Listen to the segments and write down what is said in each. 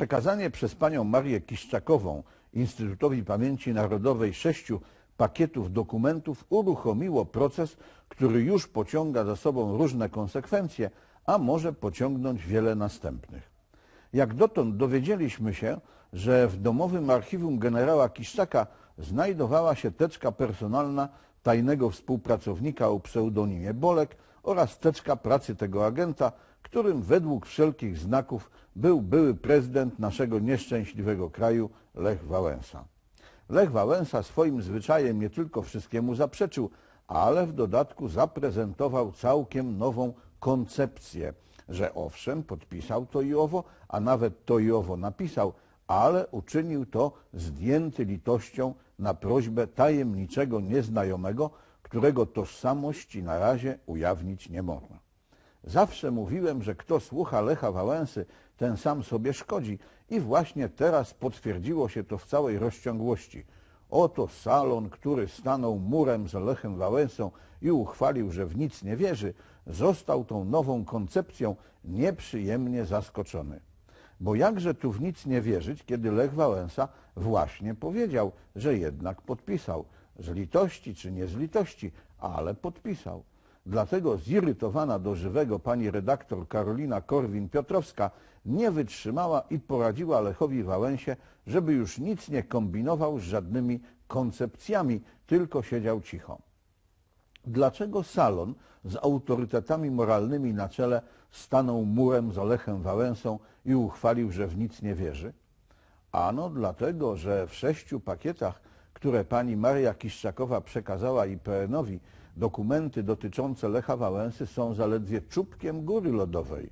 Przekazanie przez panią Marię Kiszczakową Instytutowi Pamięci Narodowej sześciu pakietów dokumentów uruchomiło proces, który już pociąga za sobą różne konsekwencje, a może pociągnąć wiele następnych. Jak dotąd dowiedzieliśmy się, że w domowym archiwum generała Kiszczaka znajdowała się teczka personalna tajnego współpracownika o pseudonimie Bolek oraz teczka pracy tego agenta, którym według wszelkich znaków był były prezydent naszego nieszczęśliwego kraju Lech Wałęsa. Lech Wałęsa swoim zwyczajem nie tylko wszystkiemu zaprzeczył, ale w dodatku zaprezentował całkiem nową koncepcję, że owszem, podpisał to i owo, a nawet to i owo napisał, ale uczynił to zdjęty litością na prośbę tajemniczego nieznajomego, którego tożsamości na razie ujawnić nie można. Zawsze mówiłem, że kto słucha Lecha Wałęsy, ten sam sobie szkodzi i właśnie teraz potwierdziło się to w całej rozciągłości. Oto salon, który stanął murem z Lechem Wałęsą i uchwalił, że w nic nie wierzy, został tą nową koncepcją nieprzyjemnie zaskoczony. Bo jakże tu w nic nie wierzyć, kiedy Lech Wałęsa właśnie powiedział, że jednak podpisał. Z litości czy nie z litości, ale podpisał. Dlatego zirytowana do żywego pani redaktor Karolina Korwin-Piotrowska nie wytrzymała i poradziła Lechowi Wałęsie, żeby już nic nie kombinował z żadnymi koncepcjami, tylko siedział cicho. Dlaczego salon z autorytetami moralnymi na czele stanął murem z Olechem Wałęsą i uchwalił, że w nic nie wierzy? Ano dlatego, że w sześciu pakietach, które pani Maria Kiszczakowa przekazała IPN-owi, dokumenty dotyczące Lecha Wałęsy są zaledwie czubkiem góry lodowej.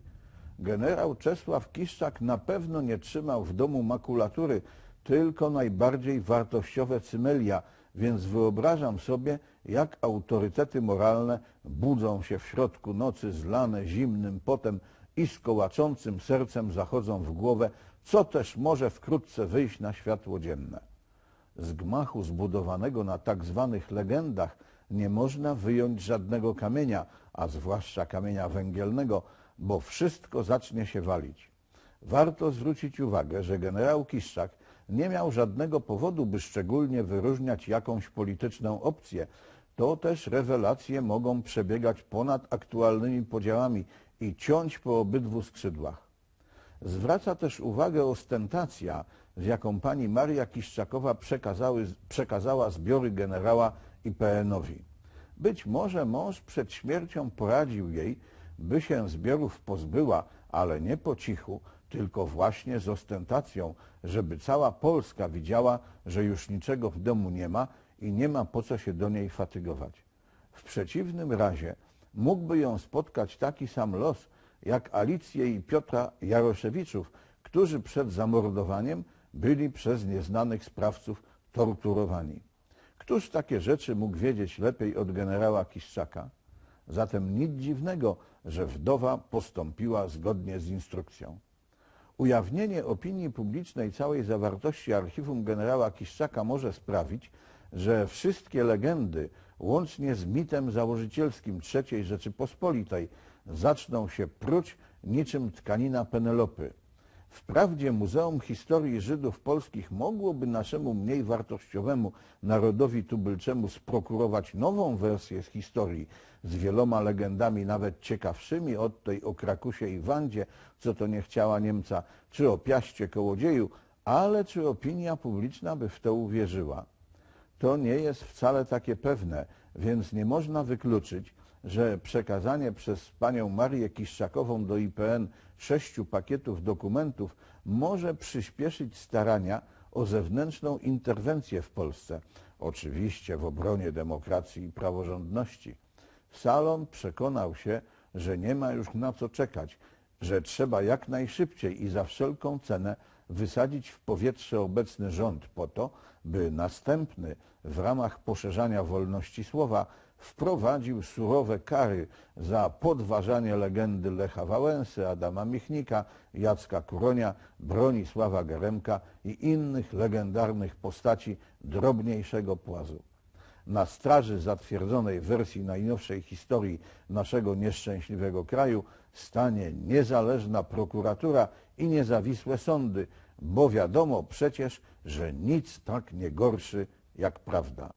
Generał Czesław Kiszczak na pewno nie trzymał w domu makulatury, tylko najbardziej wartościowe cymelia, więc wyobrażam sobie, jak autorytety moralne budzą się w środku nocy zlane zimnym potem i z kołaczącym sercem zachodzą w głowę, co też może wkrótce wyjść na światło dzienne. Z gmachu zbudowanego na tak zwanych legendach nie można wyjąć żadnego kamienia, a zwłaszcza kamienia węgielnego, bo wszystko zacznie się walić. Warto zwrócić uwagę, że generał Kiszczak nie miał żadnego powodu, by szczególnie wyróżniać jakąś polityczną opcję. To też rewelacje mogą przebiegać ponad aktualnymi podziałami i ciąć po obydwu skrzydłach. Zwraca też uwagę ostentacja, z jaką pani Maria Kiszczakowa przekazała zbiory generała IPN-owi. Być może mąż przed śmiercią poradził jej, by się zbiorów pozbyła, ale nie po cichu, tylko właśnie z ostentacją, żeby cała Polska widziała, że już niczego w domu nie ma i nie ma po co się do niej fatygować. W przeciwnym razie mógłby ją spotkać taki sam los, jak Alicję i Piotra Jaroszewiczów, którzy przed zamordowaniem byli przez nieznanych sprawców torturowani. Któż takie rzeczy mógł wiedzieć lepiej od generała Kiszczaka? Zatem nic dziwnego, że wdowa postąpiła zgodnie z instrukcją. Ujawnienie opinii publicznej całej zawartości archiwum generała Kiszczaka może sprawić, że wszystkie legendy, łącznie z mitem założycielskim III Rzeczypospolitej, zaczną się pruć niczym tkanina Penelopy. Wprawdzie Muzeum Historii Żydów Polskich mogłoby naszemu mniej wartościowemu narodowi tubylczemu sprokurować nową wersję z historii z wieloma legendami nawet ciekawszymi od tej o Krakusie i Wandzie, co to nie chciała Niemca, czy o Piaście Kołodzieju, ale czy opinia publiczna by w to uwierzyła? To nie jest wcale takie pewne, więc nie można wykluczyć, że przekazanie przez panią Marię Kiszczakową do IPN sześciu pakietów dokumentów może przyspieszyć starania o zewnętrzną interwencję w Polsce, oczywiście w obronie demokracji i praworządności. Salon przekonał się, że nie ma już na co czekać, że trzeba jak najszybciej i za wszelką cenę wysadzić w powietrze obecny rząd po to, by następny w ramach poszerzania wolności słowa wprowadził surowe kary za podważanie legendy Lecha Wałęsy, Adama Michnika, Jacka Kuronia, Bronisława Geremka i innych legendarnych postaci drobniejszego płazu. Na straży zatwierdzonej wersji najnowszej historii naszego nieszczęśliwego kraju stanie niezależna prokuratura i niezawisłe sądy, bo wiadomo przecież, że nic tak nie gorszy jak prawda.